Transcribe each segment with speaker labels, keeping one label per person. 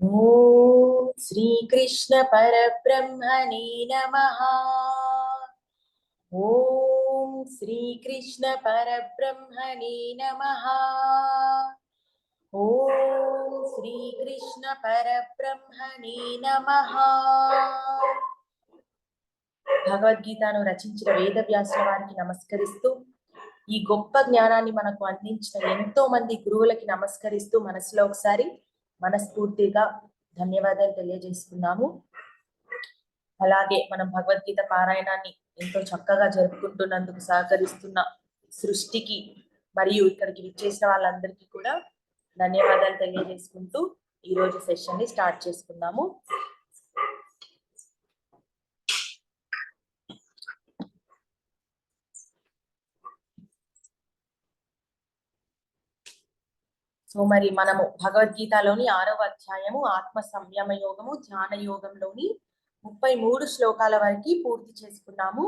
Speaker 1: ఓం శ్రీకృష్ణ పరబ్రహ్మణే నమ ఓం శ్రీకృష్ణ పరబ్రహ్మణే నమ ఓం శ్రీకృష్ణ పరబ్రహ్మణే నమ భగవద్గీతను రచించిన వేదవ్యాసుల వారికి నమస్కరిస్తూ ఈ గొప్ప జ్ఞానాన్ని మనకు అందించిన ఎంతో మంది గురువులకి నమస్కరిస్తూ మనసులో ఒకసారి మనస్ఫూర్తిగా ధన్యవాదాలు తెలియజేసుకున్నాము. అలాగే మనం భగవద్గీత పారాయణాన్ని ఎంతో చక్కగా జరుపుకుంటున్నందుకు సహకరిస్తున్న సృష్టికి మరియు ఇక్కడికి విచ్చేసిన వాళ్ళందరికీ కూడా ధన్యవాదాలు తెలియజేసుకుంటూ ఈ రోజు సెషన్ని స్టార్ట్ చేసుకుందాము. సో మరి మనము భగవద్గీతలోని ఆరవ అధ్యాయము ఆత్మ సంయమ యోగము ధ్యాన యోగంలోని ముప్పై మూడు శ్లోకాల వరకు పూర్తి చేసుకున్నాము.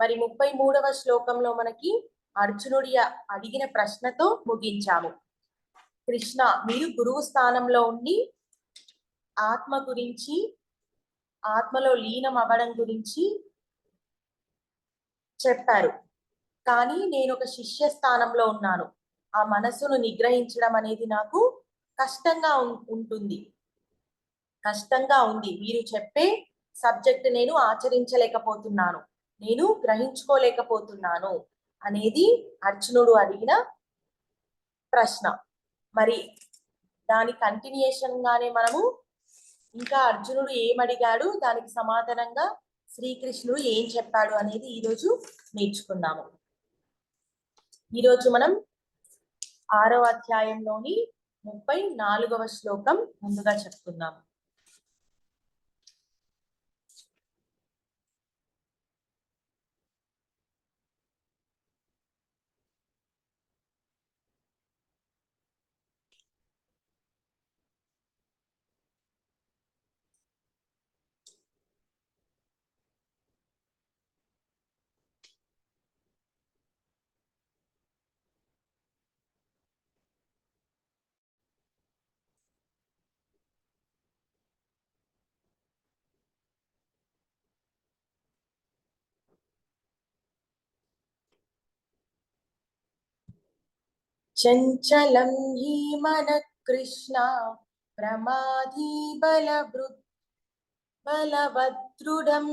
Speaker 1: మరి ముప్పై మూడవ శ్లోకంలో మనకి అర్జునుడి అడిగిన ప్రశ్నతో ముగించాము. కృష్ణ మీరు గురువు స్థానంలో ఉండి ఆత్మ గురించి ఆత్మలో లీనం అవ్వడం గురించి చెప్పారు. కానీ నేను ఒక శిష్య స్థానంలో ఉన్నాను. ఆ మనసును నిగ్రహించడం అనేది నాకు కష్టంగా ఉం- ఉంటుంది. కష్టంగా ఉంది. మీరు చెప్పే సబ్జెక్ట్ నేను ఆచరించలేకపోతున్నాను. నేను గ్రహించుకోలేకపోతున్నాను అనేది అర్జునుడు అడిగిన ప్రశ్న. మరి దాని కంటిన్యూషన్ గానే మనము ఇంకా అర్జునుడు ఏమడిగాడు? దానికి సమాధానంగా శ్రీకృష్ణుడు ఏం చెప్పాడు అనేది ఈరోజు నేర్చుకుందాము. ఈరోజు మనం ఆరవ అధ్యాయంలోని ముప్పై నాలుగవ శ్లోకం ముందుగా చెప్తున్నాము. చంచలం హి మన కృష్ణ ప్రమాధీ బలవృత్ బలవద్రుడం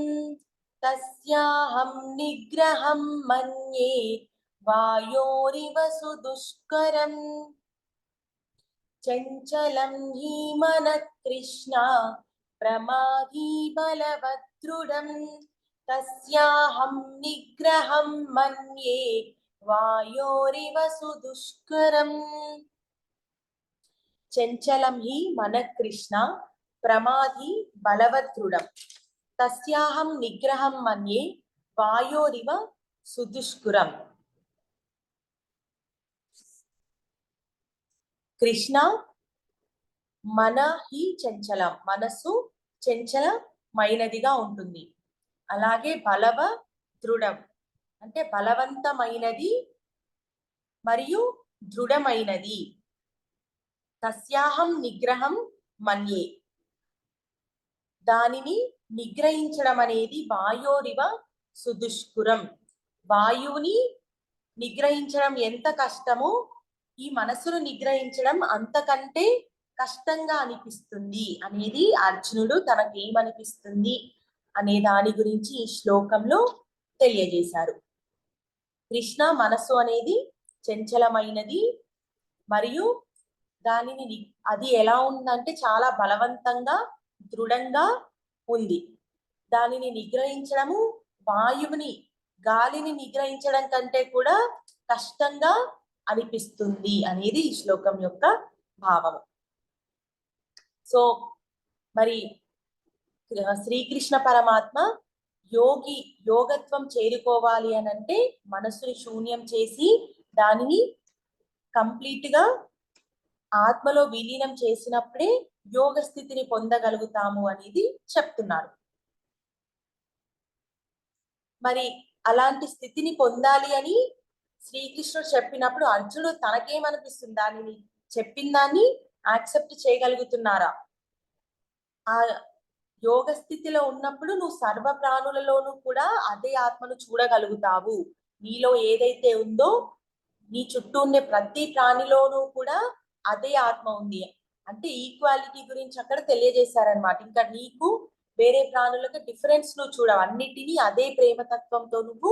Speaker 1: తస్యాహం నిగ్రహం మన్యే వాయోరివ సుదుష్కరం చంచలం హి మన కృష్ణ ప్రమాధీ బలవద్రుడం తస్యాహం నిగ్రహం మన్యే వాయోరివ సుదుష్కరం. చంచలం హి మన కృష్ణ ప్రమాధి బలవద్రుడం. తస్యాహం నిగ్రహం మన్యే వాయోరివ సుదుష్కురం. కృష్ణ మన హి చంచలం మనస్సు చంచలమైనదిగా ఉంటుంది. అలాగే బలవ దృఢం అంటే బలవంతమైనది మరియు దృఢమైనది. తస్యాహం నిగ్రహం మన్యే. దానిని నిగ్రహించడం అనేది వాయోరివ సుదుష్కురం. వాయువుని నిగ్రహించడం ఎంత కష్టమో ఈ మనసును నిగ్రహించడం అంతకంటే కష్టంగా అనిపిస్తుంది అనేది అర్జునుడు తనకేమనిపిస్తుంది అనే దాని గురించి ఈ శ్లోకంలో తెలియజేశారు. కృష్ణ మనస్సు అనేది చంచలమైనది. మరియు దానిని అది ఎలా ఉందంటే చాలా బలవంతంగా దృఢంగా ఉంది. దానిని నిగ్రహించడము వాయువుని గాలిని నిగ్రహించడం కంటే కూడా కష్టంగా అనిపిస్తుంది అనేది ఈ శ్లోకం యొక్క భావం సో మరి శ్రీకృష్ణ పరమాత్మ యోగి యోగత్వం చేరుకోవాలి అని అంటే మనస్సుని శూన్యం చేసి దానిని కంప్లీట్గా ఆత్మలో విలీనం చేసినప్పుడే యోగ స్థితిని పొందగలుగుతాము అనేది చెప్తున్నారు. మరి అలాంటి స్థితిని పొందాలి అని శ్రీకృష్ణుడు చెప్పినప్పుడు అర్జునుడు తనకేమనిపిస్తుంది? దానిని చెప్పిన దాన్ని యాక్సెప్ట్ చేయగలుగుతున్నారా? ఆ యోగ స్థితిలో ఉన్నప్పుడు నువ్వు సర్వ ప్రాణులలోనూ కూడా అదే ఆత్మను చూడగలుగుతావు. నీలో ఏదైతే ఉందో నీ చుట్టూ ఉండే ప్రతి ప్రాణిలోనూ కూడా అదే ఆత్మ ఉంది. అంటే ఈక్వాలిటీ గురించి అక్కడ తెలియజేశారనమాట ఇంకా నీకు వేరే ప్రాణులకు డిఫరెన్స్ నువ్వు చూడవు. అన్నిటినీ అదే ప్రేమతత్వంతో నువ్వు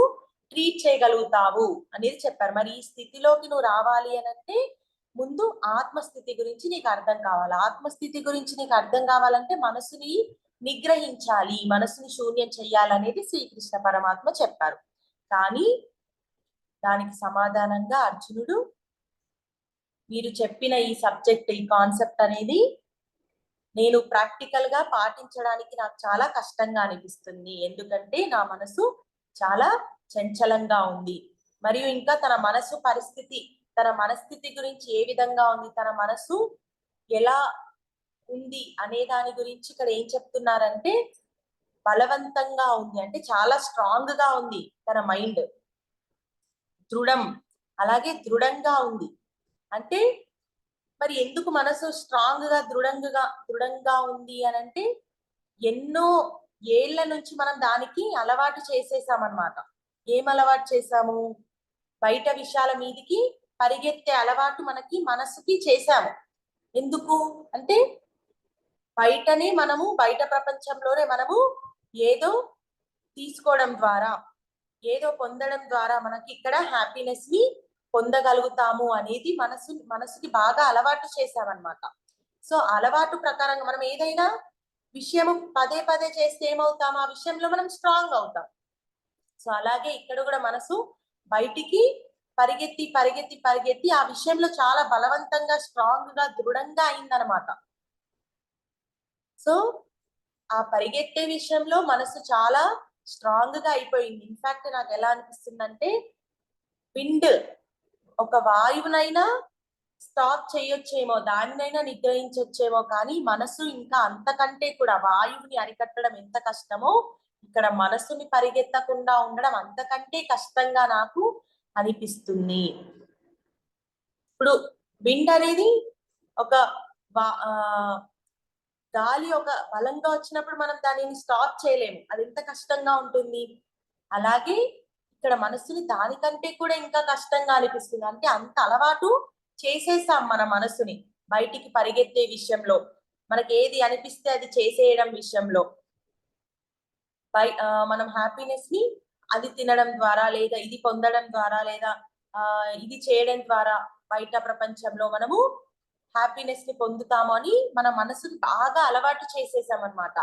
Speaker 1: ట్రీట్ చేయగలుగుతావు అనేది చెప్పారు. మరి ఈ స్థితిలోకి నువ్వు రావాలి అని అంటే ముందు ఆత్మస్థితి గురించి నీకు అర్థం కావాలి. ఆత్మస్థితి గురించి నీకు అర్థం కావాలంటే మనసుని నిగ్రహించాలి మనసుని శూన్యం చెయ్యాలనేది శ్రీకృష్ణ పరమాత్మ చెప్పారు. కానీ దానికి సమాధానంగా అర్జునుడు మీరు చెప్పిన ఈ సబ్జెక్ట్ ఈ కాన్సెప్ట్ అనేది నేను ప్రాక్టికల్గా పాటించడానికి నాకు చాలా కష్టంగా అనిపిస్తుంది. ఎందుకంటే నా మనసు చాలా చంచలంగా ఉంది. మరియు ఇంకా తన మనసు పరిస్థితి తన మనస్థితి గురించి ఏ విధంగా ఉంది తన మనసు ఎలా ఉంది అనే దాని గురించి ఇక్కడ ఏం చెప్తున్నారంటే బలవంతంగా ఉంది. అంటే చాలా స్ట్రాంగ్గా ఉంది తన మైండ్ దృఢం. అలాగే దృఢంగా ఉంది. అంటే మరి ఎందుకు మనసు స్ట్రాంగ్గా దృఢంగా దృఢంగా ఉంది అని అంటే ఎన్నో ఏళ్ళ నుంచి మనం దానికి అలవాటు చేసేసామన్నమాట. ఏం అలవాటు చేసాము బయట విషయాల మీదికి పరిగెత్తే అలవాటు మనకి మనసుకి చేశాము. ఎందుకు? అంటే బయటనే మనము బయట ప్రపంచంలోనే మనము ఏదో తీసుకోవడం ద్వారా ఏదో పొందడం ద్వారా మనకి ఇక్కడ హ్యాపీనెస్ని పొందగలుగుతాము అనేది మనసు మనసుకి బాగా అలవాటు చేసామన్నమాట సో అలవాటు ప్రకారంగా మనం ఏదైనా విషయం పదే పదే చేస్తే ఏమవుతాం? ఆ విషయంలో మనం స్ట్రాంగ్ అవుతాం. సో అలాగే ఇక్కడ కూడా మనసు బయటికి పరిగెత్తి పరిగెత్తి పరిగెత్తి ఆ విషయంలో చాలా బలవంతంగా స్ట్రాంగ్గా దృఢంగా అయిందనమాట సో ఆ పరిగెత్తే విషయంలో మనసు చాలా స్ట్రాంగ్గా అయిపోయింది. ఇన్ఫాక్ట్ నాకు ఎలా అనిపిస్తుంది అంటే విండ్ ఒక వాయువునైనా స్టాప్ చేయొచ్చేమో దానినైనా నిగ్రహించొచ్చేమో కానీ మనసు ఇంకా అంతకంటే కూడా వాయువుని అరికట్టడం ఎంత కష్టమో ఇక్కడ మనసుని పరిగెత్తకుండా ఉండడం అంతకంటే కష్టంగా నాకు అనిపిస్తుంది. ఇప్పుడు విండ్ అనేది ఒక గాలి ఒక బలంగా వచ్చినప్పుడు మనం దానిని స్టాప్ చేయలేము. అది ఎంత కష్టంగా ఉంటుంది? అలాగే ఇక్కడ మనసుని దానికంటే కూడా ఇంకా కష్టంగా అనిపిస్తుంది. అంటే అంత అలవాటు చేసేసాం మన మనసుని బయటికి పరిగెత్తే విషయంలో. మనకి ఏది అనిపిస్తే అది చేసేయడం విషయంలో. బై మనం హ్యాపీనెస్ని అది తినడం ద్వారా లేదా ఇది పొందడం ద్వారా లేదా ఇది చేయడం ద్వారా బయట ప్రపంచంలో మనము హ్యాపీనెస్ని పొందుతాము అని మన మనసుని బాగా అలవాటు చేసేసాం అనమాట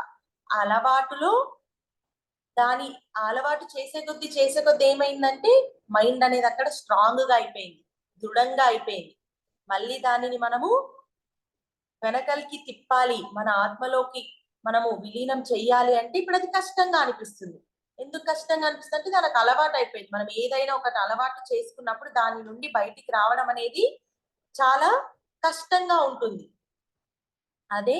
Speaker 1: ఆ అలవాటులో దాని అలవాటు చేసే కొద్దీ చేసే కొద్దీ ఏమైందంటే మైండ్ అనేది అక్కడ స్ట్రాంగ్గా అయిపోయింది దృఢంగా అయిపోయింది. మళ్ళీ దానిని మనము వెనకలికి తిప్పాలి మన ఆత్మలోకి మనము విలీనం చెయ్యాలి అంటే ఇప్పుడు అది కష్టంగా అనిపిస్తుంది. ఎందుకు కష్టంగా అనిపిస్తుంది అంటే దానికి అలవాటు అయిపోయింది. మనం ఏదైనా ఒకటి అలవాటు చేసుకున్నప్పుడు దాని నుండి బయటికి రావడం అనేది చాలా కష్టంగా ఉంటుంది. అదే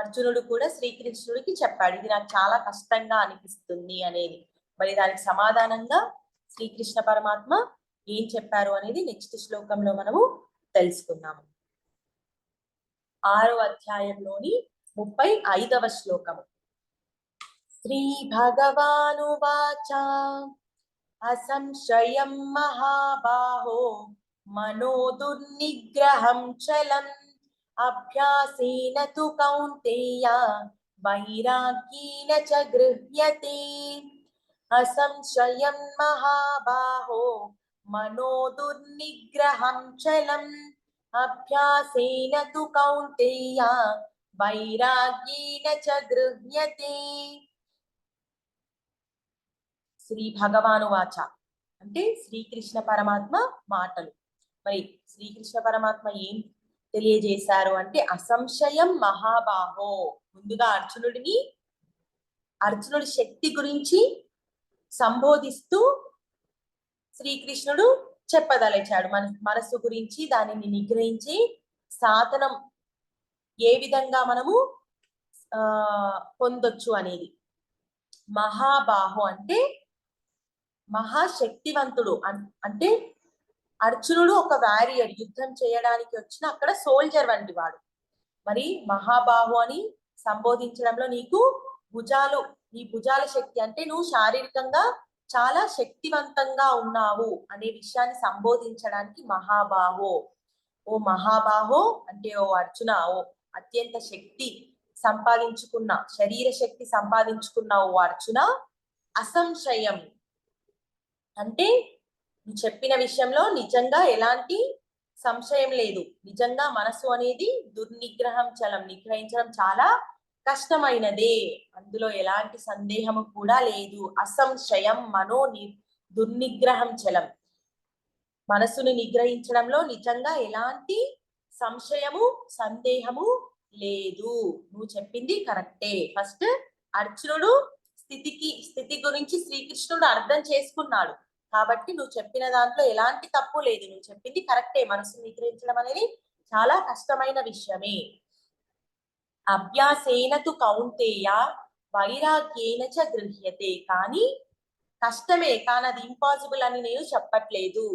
Speaker 1: అర్జునుడు కూడా శ్రీకృష్ణుడికి చెప్పాడు ఇది నాకు చాలా కష్టంగా అనిపిస్తుంది అనేది. మరి దానికి సమాధానంగా శ్రీకృష్ణ పరమాత్మ ఏం చెప్పారు అనేది నెక్స్ట్ శ్లోకంలో మనము తెలుసుకుందాము. ఆరో అధ్యాయంలోని ముప్పై ఐదవ శ్లోకము. శ్రీ భగవానువాచ అసంశయం మహాబాహో మనో దుర్నిగ్రహం చలం. అభ్యాసేన తు కౌంతేయ వైరాగ్యేన చ గృహ్యతే. అసంశయం మహాబాహో మనో దుర్నిగ్రహం చలం. అభ్యాసేన తు కౌంతేయ వైరాగ్యేన చ గృహ్యతే. శ్రీ భగవాను వాచ అంటే శ్రీకృష్ణ పరమాత్మ మాటలు. మరి శ్రీకృష్ణ పరమాత్మ ఏం తెలియజేశారు అంటే అసంశయం మహాబాహో. ముందుగా అర్జునుడిని అర్జునుడి శక్తి గురించి సంబోధిస్తూ శ్రీకృష్ణుడు చెప్పదలిచాడు. మన మనస్సు గురించి దానిని నిగ్రహించి సాధనం ఏ విధంగా మనము ఆ పొందొచ్చు అనేది. మహాబాహు అంటే మహాశక్తివంతుడు అన్- అంటే అర్జునుడు ఒక వారియర్ యుద్ధం చేయడానికి వచ్చిన అక్కడ సోల్జర్ వంటి వాడు. మరి మహాబాహు అని సంబోధించడంలో నీకు భుజాలు నీ భుజాల శక్తి అంటే నువ్వు శారీరకంగా చాలా శక్తివంతంగా ఉన్నావు అనే విషయాన్ని సంబోధించడానికి మహాబాహో. ఓ మహాబాహో అంటే ఓ అర్జున ఓ అత్యంత శక్తి సంపాదించుకున్న శరీర శక్తి సంపాదించుకున్న ఓ అర్జున అసంశయం అంటే నువ్వు చెప్పిన విషయంలో నిజంగా ఎలాంటి సంశయం లేదు. నిజంగా మనసు అనేది దుర్నిగ్రహం చలం నిగ్రహించడం చాలా కష్టమైనదే. అందులో ఎలాంటి సందేహము కూడా లేదు. అసంశయం మనో ని దుర్నిగ్రహం చలం. మనసును నిగ్రహించడంలో నిజంగా ఎలాంటి సంశయము సందేహము లేదు. నువ్వు చెప్పింది కరెక్టే. ఫస్ట్ అర్జునుడు స్థితికి స్థితి గురించి శ్రీకృష్ణుడు అర్థం చేసుకున్నాడు. కాబట్టి నువ్వు చెప్పిన దాంట్లో ఎలాంటి తప్పు లేదు. నువ్వు చెప్పింది కరెక్టే. మనసు నిగ్రహించడం అనేది చాలా కష్టమైన విషయమే. అభ్యాసేనతు కౌంటేయ వైరాగ్యేన చ గృహ్యతే. కానీ కష్టమే. కానీ అది ఇంపాసిబుల్ అని నేను చెప్పట్లేదు.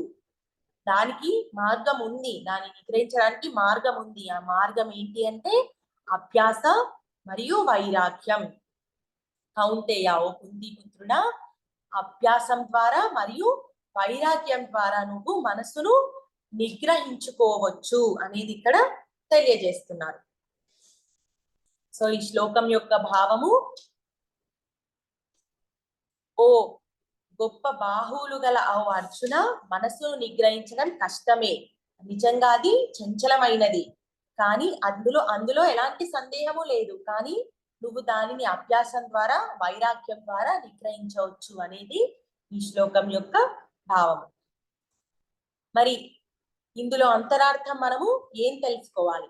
Speaker 1: దానికి మార్గం ఉంది. దాన్ని నిగ్రహించడానికి మార్గం ఉంది. ఆ మార్గం ఏంటి అంటే అభ్యాస మరియు వైరాగ్యం. కౌంటేయ ఓ కుంది పుత్రుడా అభ్యాసం ద్వారా మరియు వైరాగ్యం ద్వారా నువ్వు మనసును నిగ్రహించుకోవచ్చు అనేది ఇక్కడ తెలియజేస్తున్నారు. సో ఈ శ్లోకం యొక్క భావము ఓ గొప్ప బాహువులు గల ఓ అర్జున మనసును నిగ్రహించడం కష్టమే. నిజంగా అది చంచలమైనది. కానీ అందులో అందులో ఎలాంటి సందేహము లేదు. కానీ నువ్వు దానిని అభ్యాసం ద్వారా వైరాగ్యం ద్వారా నిగ్రహించవచ్చు అనేది ఈ శ్లోకం యొక్క భావం మరి ఇందులో అంతరార్థం మనము ఏం తెలుసుకోవాలి?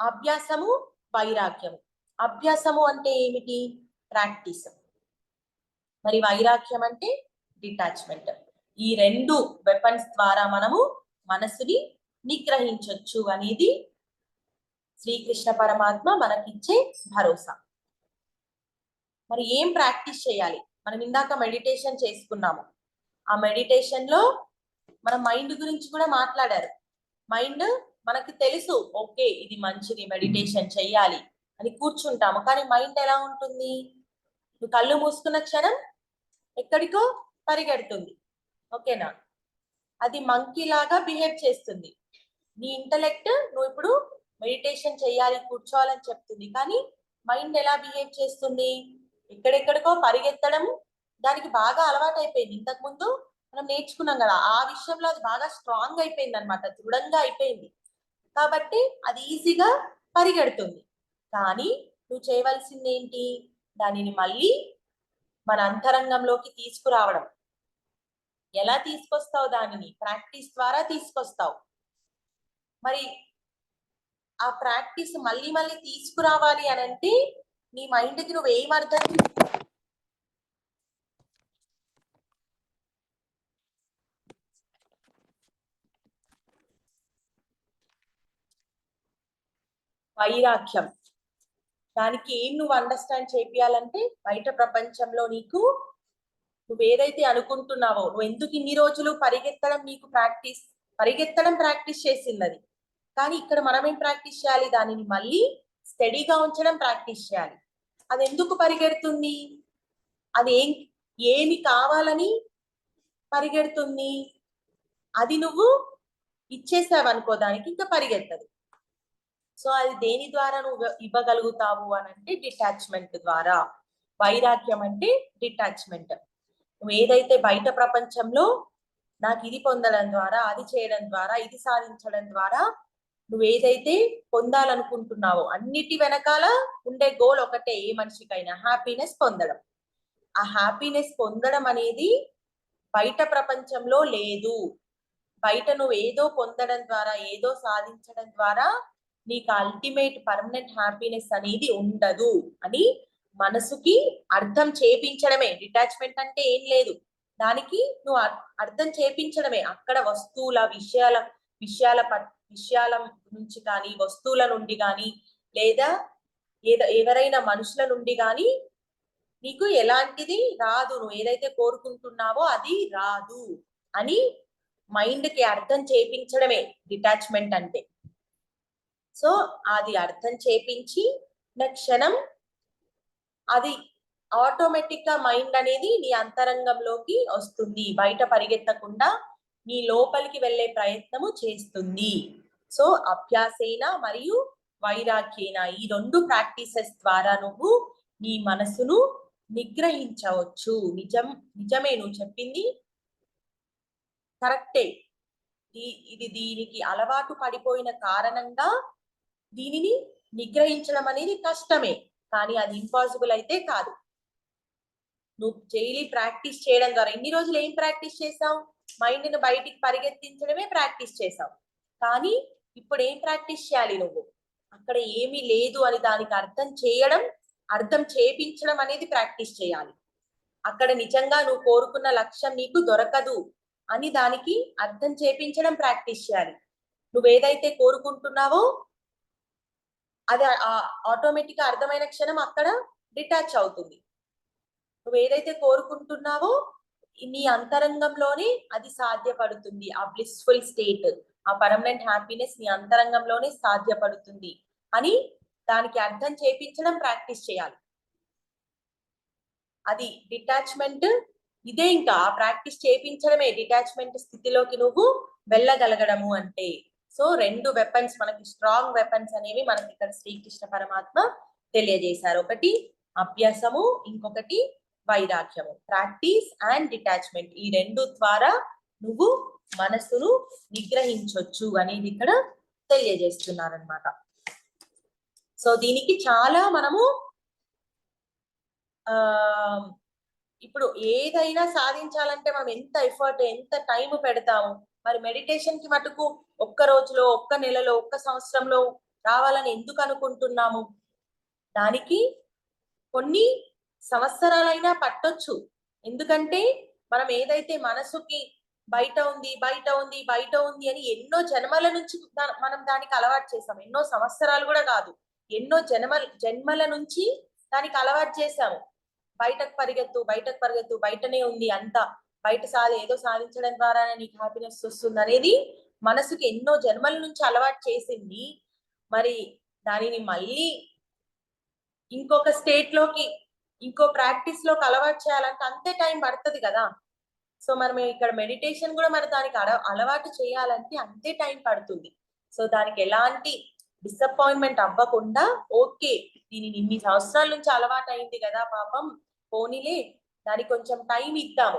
Speaker 1: అభ్యాసము వైరాగ్యము. అభ్యాసము అంటే ఏమిటి? ప్రాక్టీస్. మరి వైరాగ్యం అంటే డిటాచ్మెంట్. ఈ రెండు వెపన్స్ ద్వారా మనము మనసుని నిగ్రహించవచ్చు అనేది శ్రీకృష్ణ పరమాత్మ మనకిచ్చే భరోసా. మరి ఏం ప్రాక్టీస్ చేయాలి? మనం ఇందాక మెడిటేషన్ చేసుకున్నాము. ఆ మెడిటేషన్లో మన మైండ్ గురించి కూడా మాట్లాడారు. మైండ్ మనకి తెలుసు ఓకే ఇది మంచిది మెడిటేషన్ చెయ్యాలి అని కూర్చుంటాము. కానీ మైండ్ ఎలా ఉంటుంది? నువ్వు కళ్ళు మూసుకున్న క్షణం ఎక్కడికో పరిగెడుతుంది. ఓకేనా? అది మంకీ లాగా బిహేవ్ చేస్తుంది. నీ ఇంటలెక్ట్ నువ్వు ఇప్పుడు మెడిటేషన్ చేయాలి కూర్చోవాలని చెప్తుంది. కానీ మైండ్ ఎలా బిహేవ్ చేస్తుంది? ఎక్కడెక్కడికో పరిగెత్తడం దానికి బాగా అలవాటు అయిపోయింది ఇంతకు ముందు మనం నేర్చుకున్నాం కదా ఆ విషయంలో అది బాగా స్ట్రాంగ్ అయిపోయింది అనమాట దృఢంగా అయిపోయింది. కాబట్టి అది ఈజీగా పరిగెడుతుంది. కానీ నువ్వు చేయవలసింది ఏంటి దానిని మళ్ళీ మన అంతరంగంలోకి తీసుకురావడం. ఎలా తీసుకొస్తావు దానిని? ప్రాక్టీస్ ద్వారా తీసుకొస్తావు. మరి ఆ ప్రాక్టీస్ మళ్ళీ మళ్ళీ తీసుకురావాలి అని అంటే నీ మైండ్కి నువ్వు ఏం అర్థం వైరాగ్యం. దానికి ఏం నువ్వు అండర్స్టాండ్ చేపియాలంటే బయట ప్రపంచంలో నీకు నువ్వు ఏదైతే అనుకుంటున్నావో నువ్వు ఎందుకు ఇన్ని రోజులు పరిగెత్తడం నీకు ప్రాక్టీస్ పరిగెత్తడం ప్రాక్టీస్ చేసింది అది. కానీ ఇక్కడ మనం ఏం ప్రాక్టీస్ చేయాలి? దానిని మళ్ళీ స్టడీగా ఉంచడం ప్రాక్టీస్ చేయాలి. అది ఎందుకు పరిగెడుతుంది? అది ఏం ఏమి కావాలని పరిగెడుతుంది? అది నువ్వు ఇచ్చేసావు అనుకో దానికి ఇంకా పరిగెత్తదు. సో అది దేని ద్వారా నువ్వు ఇవ్వగలుగుతావు అని అంటే డిటాచ్మెంట్ ద్వారా. వైరాగ్యం అంటే డిటాచ్మెంట్. నువ్వు ఏదైతే బయట ప్రపంచంలో నాకు ఇది పొందడం ద్వారా అది చేయడం ద్వారా ఇది సాధించడం ద్వారా నువ్వు ఏదైతే పొందాలనుకుంటున్నావో అన్నిటి వెనకాల ఉండే గోల్ ఒకటే ఏ మనిషికైనా హ్యాపీనెస్ పొందడం. ఆ హ్యాపీనెస్ పొందడం అనేది బయట ప్రపంచంలో లేదు. బయట నువ్వు ఏదో పొందడం ద్వారా ఏదో సాధించడం ద్వారా నీకు అల్టిమేట్ పర్మనెంట్ హ్యాపీనెస్ అనేది ఉండదు అని మనసుకి అర్థం చేపించడమే. డిటాచ్మెంట్ అంటే ఏం లేదు. దానికి నువ్వు అర్థం చేపించడమే. అక్కడ వస్తువుల విషయాల విషయాల పట్ విషయాల నుంచి కానీ వస్తువుల నుండి కానీ లేదా ఏద ఎవరైనా మనుషుల నుండి కానీ నీకు ఎలాంటిది రాదు. నువ్వు ఏదైతే కోరుకుంటున్నావో అది రాదు అని మైండ్కి అర్థం చేపించడమే డిటాచ్మెంట్ అంటే. సో అది అర్థం చేపించి నా క్షణం అది ఆటోమేటిక్గా మైండ్ అనేది నీ అంతరంగంలోకి వస్తుంది. బయట పరిగెత్తకుండా నీ లోపలికి వెళ్ళే ప్రయత్నము చేస్తుంది. సో అభ్యాసేన మరియు వైరాగ్యేన ఈ రెండు ప్రాక్టీసెస్ ద్వారా నువ్వు నీ మనసును నిగ్రహించవచ్చు. నిజం నిజమే నువ్వు చెప్పింది. కరెక్టే. ఇది దీనికి అలవాటు పడిపోయిన కారణంగా దీనిని నిగ్రహించడం అనేది కష్టమే కానీ అది ఇంపాసిబుల్ అయితే కాదు. నువ్వు డైలీ ప్రాక్టీస్ చేయడం ద్వారా ఎన్ని రోజులు ఏం ప్రాక్టీస్ చేసావు మైండ్ని బయటికి పరిగెత్తించడమే ప్రాక్టీస్ చేసావు కానీ ఇప్పుడు ఏం ప్రాక్టీస్ చేయాలి నువ్వు? అక్కడ ఏమీ లేదు అని దానికి అర్థం చేయడం అర్థం చేపించడం అనేది ప్రాక్టీస్ చేయాలి. అక్కడ నిజంగా నువ్వు కోరుకున్న లక్ష్యం నీకు దొరకదు అని దానికి అర్థం చేపించడం ప్రాక్టీస్ చేయాలి. నువ్వు ఏదైతే కోరుకుంటున్నావో అది ఆటోమేటిక్గా అర్థమైన క్షణం అక్కడ డిటాచ్ అవుతుంది. నువ్వు ఏదైతే కోరుకుంటున్నావో నీ అంతరంగంలోనే అది సాధ్యపడుతుంది. ఆ బ్లిస్ఫుల్ స్టేట్ ఆ పర్మనెంట్ హ్యాపీనెస్ నీ అంతరంగంలోనే సాధ్యపడుతుంది అని దానికి అర్థం చేపించడం ప్రాక్టీస్ చేయాలి. అది డిటాచ్మెంట్ ఇదే ఇంకా ప్రాక్టీస్ చేపించడమే. డిటాచ్మెంట్ స్థితిలోకి నువ్వు వెళ్ళగలగడము అంటే. సో రెండు వెపన్స్ మనకి స్ట్రాంగ్ వెపన్స్ అనేవి మనకి ఇక్కడ శ్రీకృష్ణ పరమాత్మ తెలియజేశారు. ఒకటి అభ్యాసము ఇంకొకటి వైరాగ్యము. ప్రాక్టీస్ అండ్ డిటాచ్మెంట్ ఈ రెండు ద్వారా నువ్వు మనసును నిగ్రహించొచ్చు అనేది ఇక్కడ తెలియజేస్తున్నారనమాట సో దీనికి చాలా మనము ఆ ఇప్పుడు ఏదైనా సాధించాలంటే మనం ఎంత ఎఫర్ట్ ఎంత టైం పెడతాము? మరి మెడిటేషన్కి మటుకు ఒక్క రోజులో ఒక్క నెలలో ఒక్క సంవత్సరంలో రావాలని ఎందుకు అనుకుంటున్నాము? దానికి కొన్ని సంవత్సరాలైనా పట్టొచ్చు. ఎందుకంటే మనం ఏదైతే మనసుకి బయట ఉంది బయట ఉంది బయట ఉంది అని ఎన్నో జన్మల నుంచి మనం దానికి అలవాటు చేసాం. ఎన్నో సంవత్సరాలు కూడా కాదు. ఎన్నో జన్మ జన్మల నుంచి దానికి అలవాటు చేసాము. బయటకు పరిగెత్తు బయటకు పరిగెత్తు బయటనే ఉంది అంతా. బయట సాధి ఏదో సాధించడం ద్వారానే నీకు హ్యాపీనెస్ వస్తుంది అనేది మనసుకి ఎన్నో జన్మల నుంచి అలవాటు చేసింది. మరి దానిని మళ్ళీ ఇంకొక స్టేట్లోకి ఇంకో ప్రాక్టీస్లోకి అలవాటు చేయాలంటే అంతే టైం పడుతుంది కదా. సో మనం ఇక్కడ మెడిటేషన్ కూడా మరి దానికి అల- అలవాటు చేయాలంటే అంతే టైం పడుతుంది. సో దానికి ఎలాంటి డిసప్పాయింట్మెంట్ అవ్వకుండా ఓకే దీనిని ఇన్ని సంవత్సరాల నుంచి అలవాటు అయింది కదా పాపం పోనీలే దానికి కొంచెం టైం ఇద్దాము.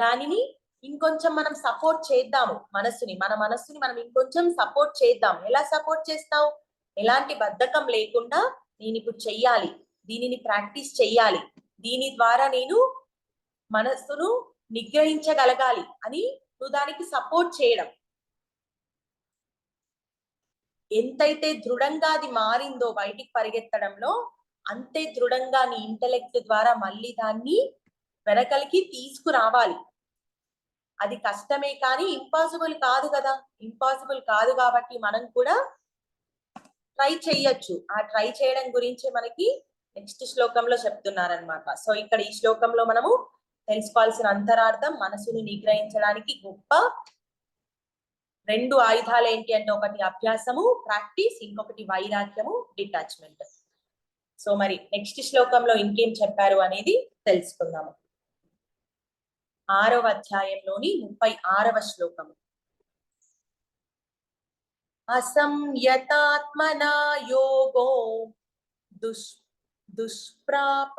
Speaker 1: దానిని ఇంకొంచెం మనం సపోర్ట్ చేద్దాము మనస్సుని. మన మనస్సుని మనం ఇంకొంచెం సపోర్ట్ చేద్దాం ఎలా సపోర్ట్ చేస్తావు? ఎలాంటి బద్ధకం లేకుండా నేను ఇప్పుడు చెయ్యాలి. దీనిని ప్రాక్టీస్ చెయ్యాలి. దీని ద్వారా నేను మనస్సును నిగ్రహించగలగాలి అని నువ్వు దానికి సపోర్ట్ చేయడం. ఎంతైతే దృఢంగా అది మారిందో బయటికి పరిగెత్తడంలో అంతే దృఢంగా నీ ఇంటలెక్ట్ ద్వారా మళ్ళీ దాన్ని వెనకలికి తీసుకురావాలి. అది కష్టమే కానీ ఇంపాసిబుల్ కాదు కదా. ఇంపాసిబుల్ కాదు కాబట్టి మనం కూడా ట్రై చేయొచ్చు. ఆ ట్రై చేయడం గురించి మనకి నెక్స్ట్ శ్లోకంలో చెప్తున్నారనమాట సో ఇక్కడ ఈ శ్లోకంలో మనము తెలుసుకోవాల్సిన అంతరార్థం మనసును నిగ్రహించడానికి గొప్ప రెండు ఆయుధాలు ఏంటి అంటే ఒకటి అభ్యాసము ప్రాక్టీస్ ఇంకొకటి వైరాగ్యము డిటాచ్మెంట్. సో మరి నెక్స్ట్ శ్లోకంలో ఇంకేం చెప్పారు అనేది తెలుసుకుందాము. ఆరవ అధ్యాయంలోని ముప్పై ఆరవ శ్లోకము. అసంయతాత్మనా యోగో దుష్ దుష్ప్రాప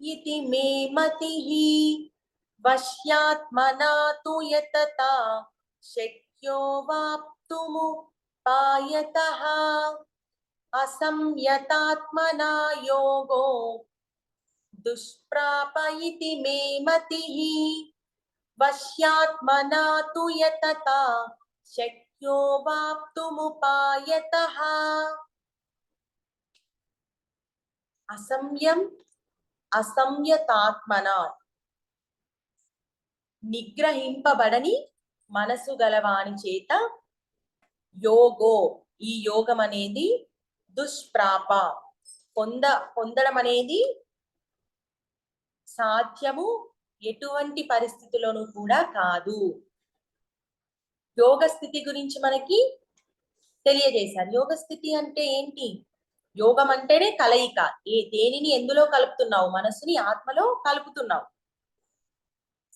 Speaker 1: ఇతి మే మతిః వశ్యాత్మనా తు యతతా శక్యో వాప్తుము పాయతః అసంయతాత్మనా యోగో దుష్ప్రాప ఇతి మే మతిః వశ్యాత్మనా తు యతతా శక్యో వాప్తుముపాయతః అసంయం అసంయతాత్మన నిగ్రహింపబడని మనసు గలవాని చేత యోగో ఈ యోగం అనేది దుష్ప్రాప. పొంద పొందడం అనేది సాధ్యము ఎటువంటి పరిస్థితిలోనూ కూడా కాదు. యోగ స్థితి గురించి మనకి తెలియజేశారు. యోగ స్థితి అంటే ఏంటి? యోగం అంటేనే కలయిక. ఏ దేనిని ఎందులో కలుపుతున్నావు? మనసుని ఆత్మలో కలుపుతున్నావు.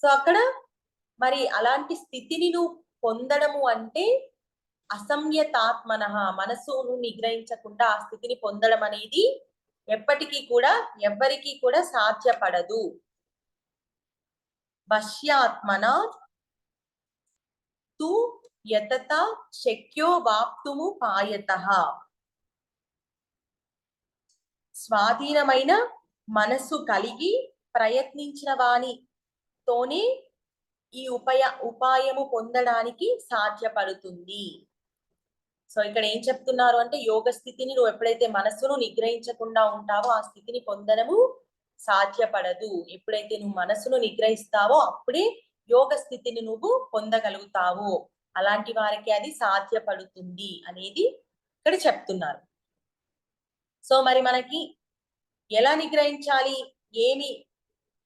Speaker 1: సో అక్కడ మరి అలాంటి స్థితిని నువ్వు పొందడము అంటే అసంయతాత్మన మనసును నిగ్రహించకుండా ఆ స్థితిని పొందడం అనేది ఎప్పటికీ కూడా ఎవ్వరికీ కూడా సాధ్యపడదు. వశ్యాత్మన తు యతత శక్యో వాప్తుము పాయత. స్వాధీనమైన మనస్సు కలిగి ప్రయత్నించిన వానితోనే ఈ ఉపయ ఉపాయము పొందడానికి సాధ్యపడుతుంది. సో ఇక్కడ ఏం చెప్తున్నారు అంటే యోగ స్థితిని నువ్వు ఎప్పుడైతే మనస్సును నిగ్రహించకుండా ఉంటావో ఆ స్థితిని పొందడము సాధ్యపడదు. ఎప్పుడైతే నువ్వు మనసును నిగ్రహిస్తావో అప్పుడే యోగ స్థితిని నువ్వు పొందగలుగుతావు. అలాంటి వారికి అది సాధ్యపడుతుంది అనేది ఇక్కడ చెప్తున్నారు. సో మరి మనకి ఎలా నిగ్రహించాలి? ఏమి?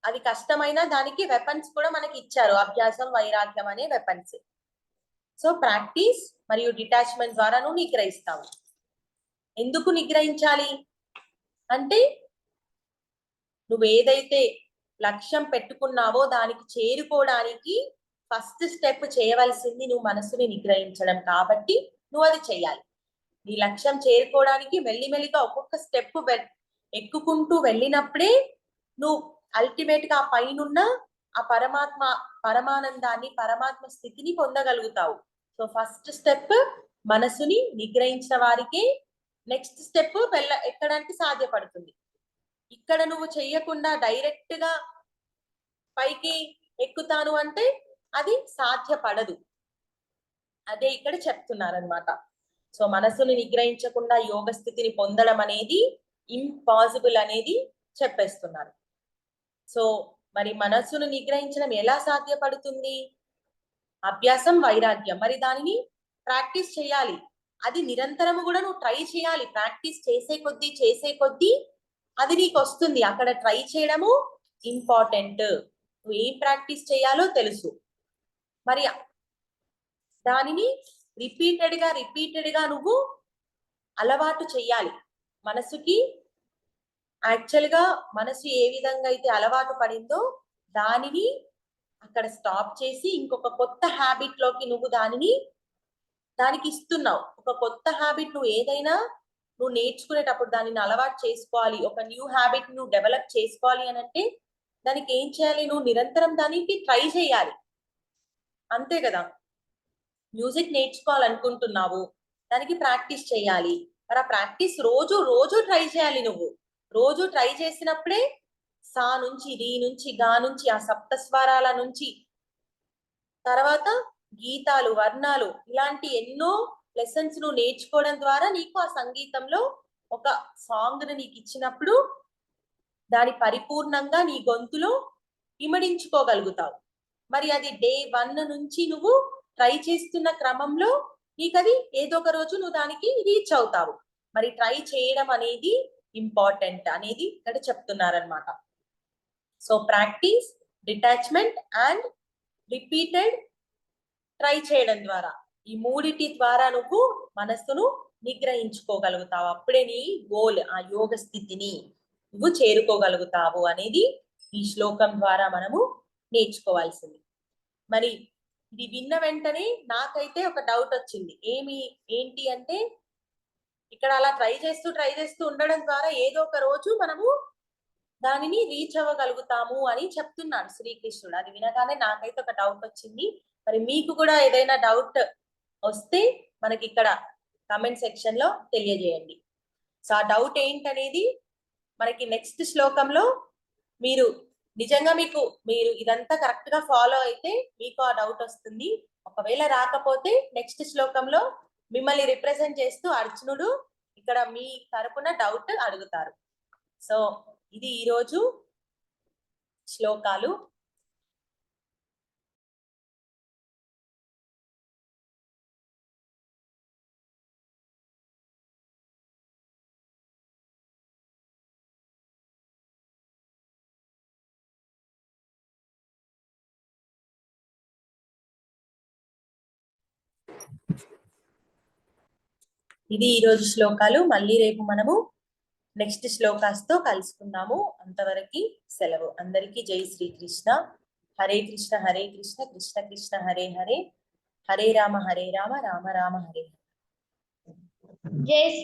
Speaker 1: అది కష్టమైన దానికి వెపన్స్ కూడా మనకి ఇచ్చారు. అభ్యాసం వైరాగ్యం అనే వెపన్స్ సో ప్రాక్టీస్ మరియు డిటాచ్మెంట్ ద్వారా నువ్వు నిగ్రహిస్తావు ఎందుకు నిగ్రహించాలి? అంటే నువ్వు ఏదైతే లక్ష్యం పెట్టుకున్నావో దానికి చేరుకోవడానికి ఫస్ట్ స్టెప్ చేయవలసింది నువ్వు మనసుని నిగ్రహించడం కాబట్టి నువ్వు అది చేయాలి. నీ లక్ష్యం చేరుకోవడానికి మెల్లిమెల్లిగా ఒక్కొక్క స్టెప్ ఎక్కుకుంటూ వెళ్ళినప్పుడే నువ్వు అల్టిమేట్గా ఆ పైనున్న ఆ పరమాత్మ పరమానందాన్ని పరమాత్మ స్థితిని పొందగలుగుతావు. సో ఫస్ట్ స్టెప్ మనసుని నిగ్రహించిన వారికి నెక్స్ట్ స్టెప్ వెళ్ళ ఎక్కడానికి సాధ్యపడుతుంది. ఇక్కడ నువ్వు చెయ్యకుండా డైరెక్ట్గా పైకి ఎక్కుతాను అంటే అది సాధ్యపడదు. అదే ఇక్కడ చెప్తున్నారనమాట సో మనసును నిగ్రహించకుండా యోగ స్థితిని పొందడం అనేది ఇంపాసిబుల్ అనేది చెప్పేస్తున్నారు. సో మరి మనస్సును నిగ్రహించడం ఎలా సాధ్యపడుతుంది? అభ్యాసం వైరాగ్యం. మరి దానిని ప్రాక్టీస్ చేయాలి. అది నిరంతరము కూడా నువ్వు ట్రై చేయాలి. ప్రాక్టీస్ చేసే కొద్దీ చేసే కొద్దీ అది నీకు వస్తుంది. అక్కడ ట్రై చేయడము ఇంపార్టెంట్. నువ్వు ఏం ప్రాక్టీస్ చేయాలో తెలుసు. మరి దానిని రిపీటెడ్గా రిపీటెడ్గా నువ్వు అలవాటు చెయ్యాలి. మనసుకి యాక్చువల్గా మనసు ఏ విధంగా అయితే అలవాటు పడిందో దానిని అక్కడ స్టాప్ చేసి ఇంకొక కొత్త హ్యాబిట్లోకి నువ్వు దానిని దానికి ఇస్తున్నావు. ఒక కొత్త హ్యాబిట్ నువ్వు ఏదైనా నువ్వు నేర్చుకునేటప్పుడు దానిని అలవాటు చేసుకోవాలి. ఒక న్యూ హ్యాబిట్ నువ్వు డెవలప్ చేసుకోవాలి అని అంటే దానికి ఏం చేయాలి? నువ్వు నిరంతరం దానికి ట్రై చేయాలి అంతే కదా? మ్యూజిక్ నేర్చుకోవాలనుకుంటున్నావు దానికి ప్రాక్టీస్ చేయాలి. మరి ఆ ప్రాక్టీస్ రోజు రోజు ట్రై చేయాలి నువ్వు. రోజు ట్రై చేసినప్పుడే సా నుంచి రీ నుంచి గా నుంచి ఆ సప్త స్వరాల నుంచి తర్వాత గీతాలు వర్ణాలు ఇలాంటి ఎన్నో లెసన్స్ నువ్వు నేర్చుకోవడం ద్వారా నీకు ఆ సంగీతంలో ఒక సాంగ్ నీకు ఇచ్చినప్పుడు దాని పరిపూర్ణంగా నీ గొంతులో ఇమడించుకోగలుగుతావు. మరి అది డే వన్ నుంచి నువ్వు ట్రై చేస్తున్న క్రమంలో నీకు అది ఏదో ఒక రోజు నువ్వు దానికి రీచ్ అవుతావు. మరి ట్రై చేయడం అనేది ఇంపార్టెంట్ అనేది ఇక్కడ చెప్తున్నారనమాట so practice detachment and repeated try చేయడం ద్వారా. ఈ మూడిటి ద్వారా నువ్వు మనస్సును నిగ్రహించుకోగలుగుతావు. అప్పుడే నీ గోల్ ఆ యోగ స్థితిని నువ్వు చేరుకోగలుగుతావు అనేది ఈ శ్లోకం ద్వారా మనము నేర్చుకోవాల్సింది. మరి ఇది విన్న వెంటనే నాకైతే ఒక డౌట్ వచ్చింది. ఏమి ఏంటి అంటే ఇక్కడ అలా ట్రై చేస్తూ ట్రై చేస్తూ ఉండడం ద్వారా ఏదో ఒక రోజు మనము దానిని రీచ్ అవ్వగలుగుతాము అని చెప్తున్నాడు శ్రీకృష్ణుడు. అది వినగానే నాకైతే ఒక డౌట్ వచ్చింది. మరి మీకు కూడా ఏదైనా డౌట్ వస్తే మనకి ఇక్కడ కమెంట్ సెక్షన్లో తెలియజేయండి. సో ఆ డౌట్ ఏంటనేది మనకి నెక్స్ట్ శ్లోకంలో మీరు నిజంగా మీకు మీరు ఇదంతా కరెక్ట్గా ఫాలో అయితే మీకు ఆ డౌట్ వస్తుంది. ఒకవేళ రాకపోతే నెక్స్ట్ శ్లోకంలో మిమ్మల్ని రిప్రజెంట్ చేస్తూ అర్జునుడు ఇక్కడ మీ తరపున డౌట్ అడుగుతారు. సో ఇది ఈరోజు శ్లోకాలు. ఇది ఈ రోజు శ్లోకాలు. మళ్ళీ రేపు మనము నెక్స్ట్ శ్లోకాస్తో కలుసుకున్నాము కలుసుకుందాము. అంతవరకు సెలవు. అందరికీ జై శ్రీకృష్ణ. హరే కృష్ణ హరే కృష్ణ కృష్ణ కృష్ణ హరే హరే. హరే రామ హరే రామ రామ రామ హరే హరే.
Speaker 2: జై